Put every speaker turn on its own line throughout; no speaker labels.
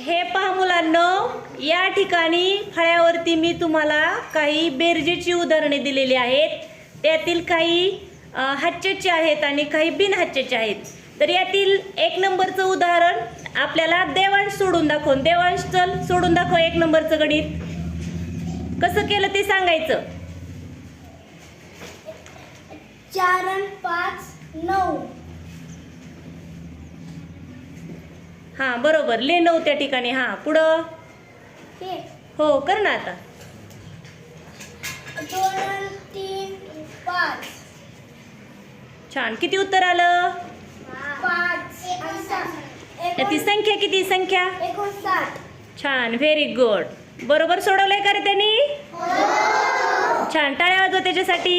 हे पहा मुलांनो या ठिकाणी फळ्यावरती मी तुम्हाला काही बेरजेची उदाहरणे दिलेली आहेत. त्यातील काही अ, आहेत आणि काही बिनहास्याची आहेत. तर यातील एक नंबरचं उदाहरण आपल्याला देवांश सोडून दाखवून देवांश चल सोडून दाखव एक नंबरचं गणित. कसं केलं ते सांगायचं?
चार पाच नऊ.
हां बरोबर. ले नऊ त्या ठिकाणी. हां पुढं?
हे
हो कर ना आता.
दोन आणि तीन पाच.
छान. किती उत्तर आलं?
पाच. एकोण-
संख्या किती संख्या? छान. व्हेरी गुड बरोबर सोडवलंय का रे त्यांनी? छान. टाळ्या वाजवा त्याच्यासाठी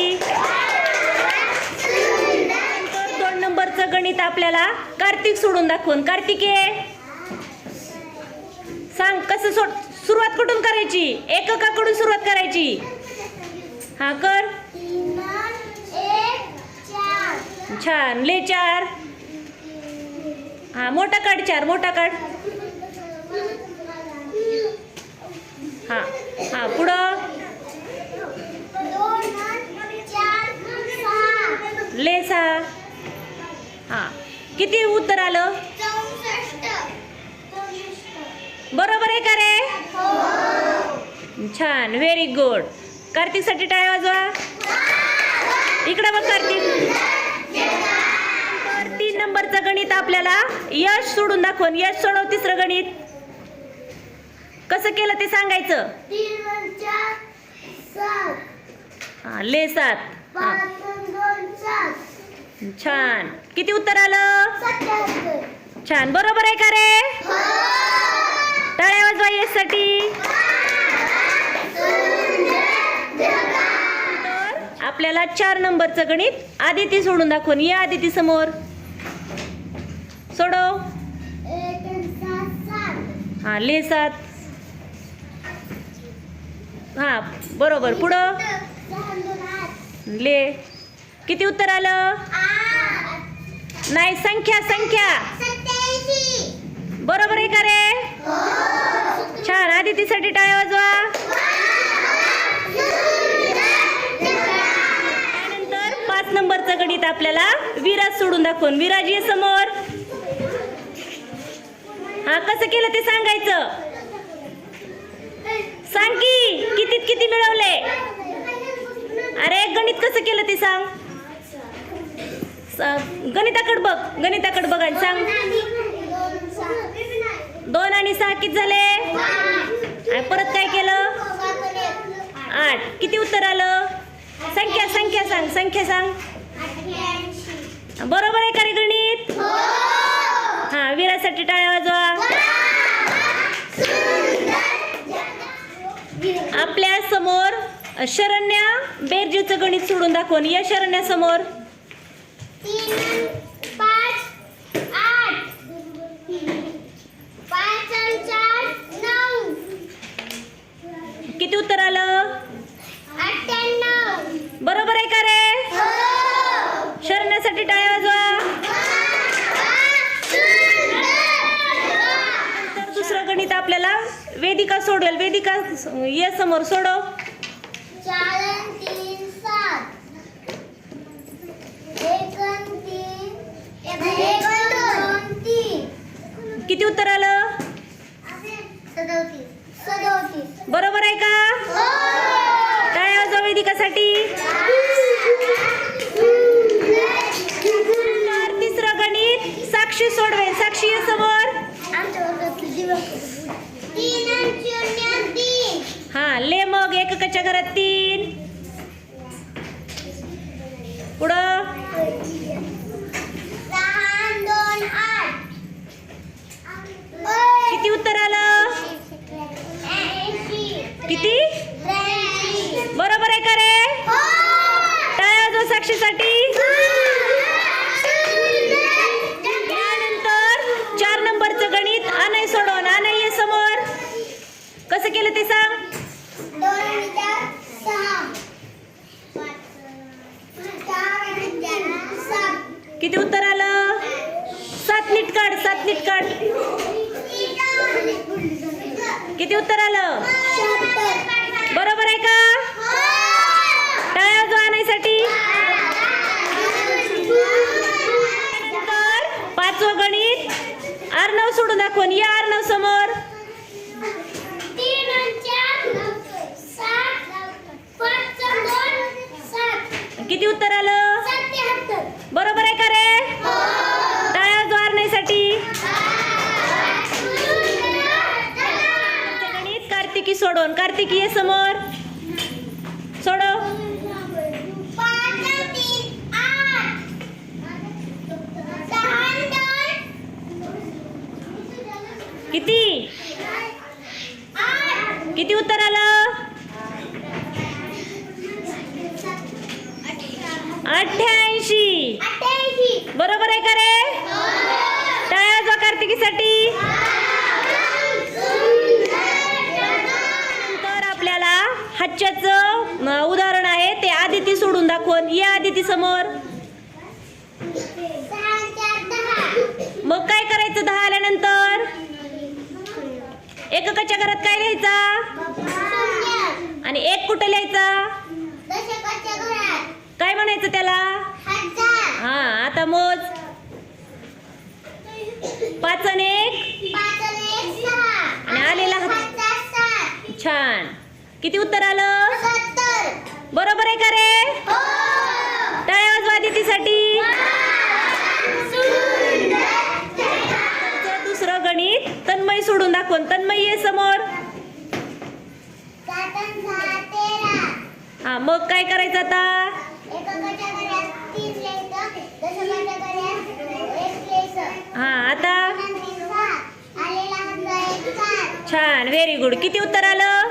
नंतर दोन नंबरचं गणित आपल्याला कार्तिक सोडून दाखवून. कार्तिके! सांग कसं सोड सुरुवात कुठून करायची? एककाकडून सुरुवात करायची. हा कर. छान ले चार. हा मोठा काढ चार मोठा काढ. हा हा पुढं. ले सहा. हा. किती उत्तर आलं? बरोबर आहे का रे? छान व्हेरी गुड कार्तिकसाठी टाळ्या वाजवा. इकडं बघ कार्तिक. तीन नंबरचं गणित आपल्याला यश सोडून दाखवून यश सोडव तिसरं गणित. कसं केलं ते सांगायचं? हा ले सात. छान. किती उत्तर आलं? छान. बरोबर आहे का रे? टाळ्या वाजवा यशसाठी तर आपल्याला चार नंबरचं गणित आदिती सोडून दाखवून या आदिती समोर. सोडव. हा ले सात. हा बरोबर. पुढं? ले. किती उत्तर आलं? नाही संख्या संख्या. बरोबर आहे का रे? छान. आदितीसाठी टाळ्या वाजवा. त्यानंतर पाच नंबरचं गणित आपल्याला विराज सोडून दाखवून. विराज ये समोर. हा कसं केलं ते सांगायचं? सांग की कितीत किती मिळवले? अरे गणित कसं केलं ते सांग? गणिताकडे बघ गणिताकडे बघ आणि सांग. दोन आणि सहा किती झाले? परत काय केलं? आठ. किती उत्तर आलं? संख्या संख्या सांग संख्या सांग. बरोबर आहे का रे गणित? हा वीरासाठी टाळ्या वाजवा. आपल्यासमोर शरण्या बेरजीचं गणित सोडून दाखवून. या शरण्यासमोर समोर
तीन पाच आठ पाच आणि चार नऊ
किती उत्तर आलं
अठ्ठ्याण्णव
बरोबर आहे का रे शरण्यासाठी टाळ्या वाजवा तर दुसरं गणित आपल्याला वेदिका सोडवेल वेदिका ये समोर सोडव. किती उत्तर आलं? बरोबर आहे का? टाळ्या वाजवा वेदिकासाठी? तर तिसरं गणित. साक्षी सोडवेल साक्षी ये समोर. हा ले मग एककाच्या घरात तीन. पुढं
सहा आणि दोन आठ
किती उत्तर आलं
ऐंशी
किती
त्र्याऐंशी
बरोबर आहे का रे टाळ्या वाजवा साक्षीसाठी त्यानंतर चार नंबरचं गणित अनय सोडवून अनय ये समोर कसं केलं ते सांग
दोन आणि चार सहा चार आणि चार सात
किती उत्तर आलं? सात नीट काढ सात नीट काढ किती उत्तर आलं? बरोबर आहे का? टाळ्या वाजवा पाचवं गणित आर नऊ सोडून दाखवून या अर्णव समोर
तीन आणि चार सात पाच आणि दोन सात
किती उत्तर आलं
सत्याहत्तर
बरोबर आहे का रे टाळ्या वाजवा आणण्यासाठी गणित सोडवून कार्तिकी ये समोर. सोडव. किती? किती उत्तर आलं? अठ्ठ्याऐंशी. बरोबर आहे का रे? टाळ्या कार्तिकीसाठी. अं, उदाहरण आहे ते आदिती सोडून दाखवून या आदिती समोर. मग काय करायचं दहा आल्यानंतर? एककाच्या घरात काय लिहायचा? आणि एक कुठं लिहायचा? काय म्हणायचं त्याला? हा आता मोज. पाच आणि एक.
आणि
आलेला छान. किती उत्तर आलं? बरोबर आहे का रे?
हो.
टाळ्या वाजवा आदितीसाठी
सुंदर
आमचं दुसरं गणित तन्मय सोडून दाखवून. तन्मय ये समोर. हा मग काय करायचं आता? हा आता? छान व्हेरी गुड किती उत्तर आलं?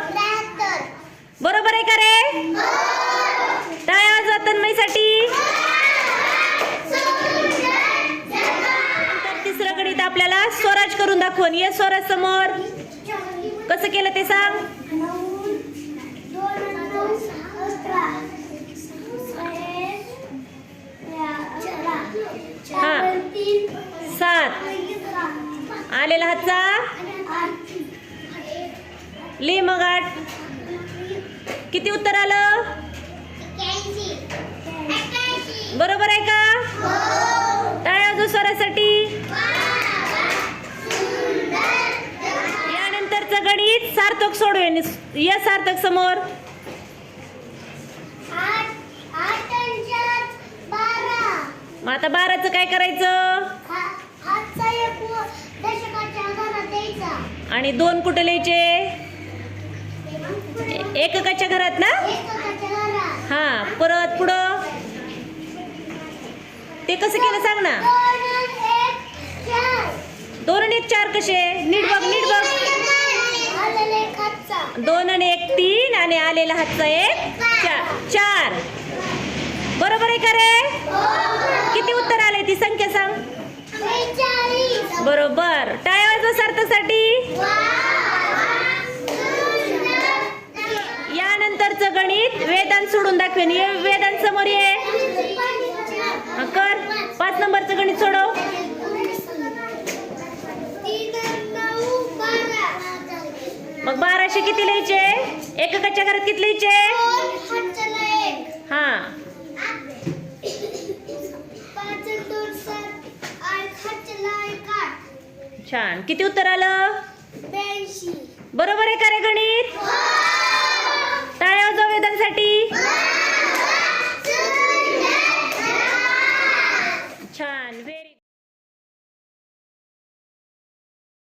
बरोबर आहे का रे? टाळ्या वाजवा तन्मयसाठी. तिसरं गणित आपल्याला स्वराज करून दाखवून. ये स्वराज समोर. कसं केलं ते सांग? हा. सात. आलेला हातचा? ली मग आठ. किती उत्तर आलं? बरोबर आहे का? टाळ्या वाजवा स्वरासाठी. यानंतरचं गणित सार्थक सोडवेन या सार्थक समोर. मग आता बाराचं काय करायचं? आणि दोन कुठे लिहायचे? एककाच्या घरात ना? हा परत पुढं? ते कसं केलं सांग ना. दोन आणि एक चार कसे? नीट बघ नीट बघ. दोन आणि एक तीन आणि आलेला हातचा एक चार. चार. बरोबर आहे का रे? किती उत्तर आले? ती संख्या सांग. बरोबर. टाळ्या वाजवा सार्थकसाठी. गणित वेदांत सोडून दाखवेन. ये वेदांत समोर ये. हा, कर. पाच नंबरचं गणित सोडव. मग बाराशे किती लिहायचे? एककाच्या घरात किती लिहायचे? हा. छान. किती उत्तर आलं? बरोबर आहे का रे गणित?
हो. तुमच्यासाठी